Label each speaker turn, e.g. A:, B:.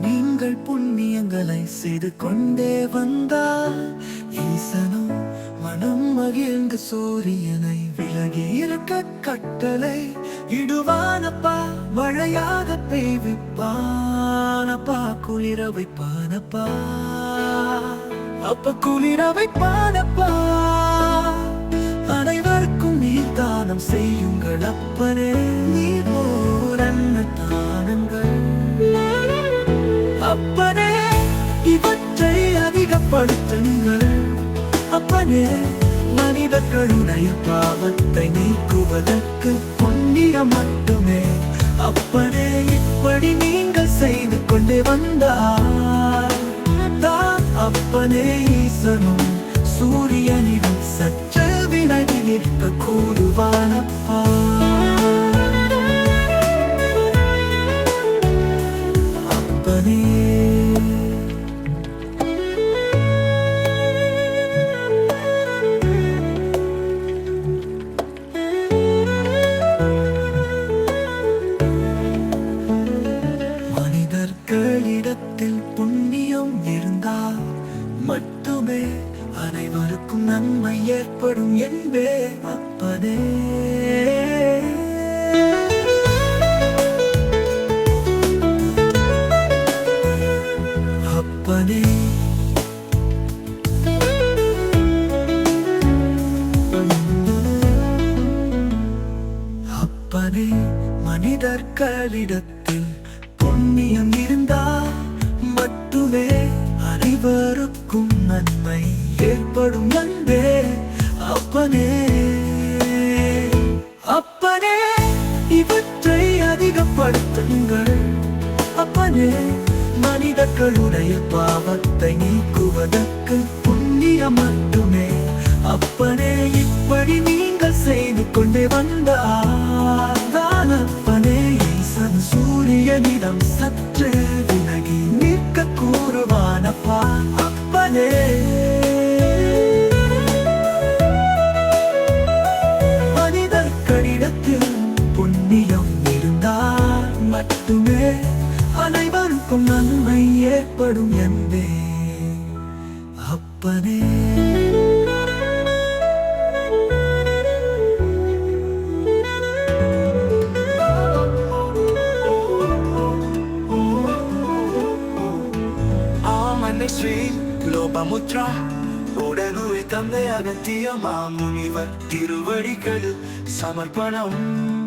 A: நீங்கள் புண்ணியங்களை செய்து கொண்டே வந்தால் ஈசனும் மனம் மகிழ்ந்து சூரியனை விலகி இருக்க கட்டளை இடுவானப்பா மழையாக பெய்விப்பானப்பா குளிர வைப்பானப்பா. அப்ப குளிர வைப்பானப்பா. அனைவருக்கும் நீர் தானம் செய்யுங்கள் அப்பனே நீ போ மகனே மனித கருணை பாவத்தை நீக்குவதற்கு பொன்னிய மட்டுமே. அப்பனே இப்படி நீங்கள் செய்து கொண்டே வந்தார் தான் அப்பனே ஈசனும் சூரியனிடம் சற்று விலகி நிற்க கூறுவானப்பா அப்பனே. இடத்தில் புண்ணியம் இருந்தால் மட்டுமே அனைவருக்கும் நன்மை ஏற்படும் என்பே அப்பதே. அப்பனே அப்பனே மனிதர்களிடத்தில் புண்ணியம் அனைவருக்கும் நன்மை. ஏற்படும் அன்பே அப்பனே. அப்பனே இவற்றை அதிகப்படுத்துங்கள். அப்பனே மனிதர்களுடைய பாவத்தை நீக்குவதற்கு புண்ணிய மட்டுமே. அப்பனே இப்படி நீங்கள் செய்து கொண்டே வந்தால் அப்பனே. ஈசன் சூரியனிடம் சற்றே ஏற்படும் என்பே. அப்பனே. ஸ்ரீ லோபமுத்ரா உடனுரை தந்தை அகத்திய மாமுனிவர் திருவடிகள் சமர்ப்பணம்.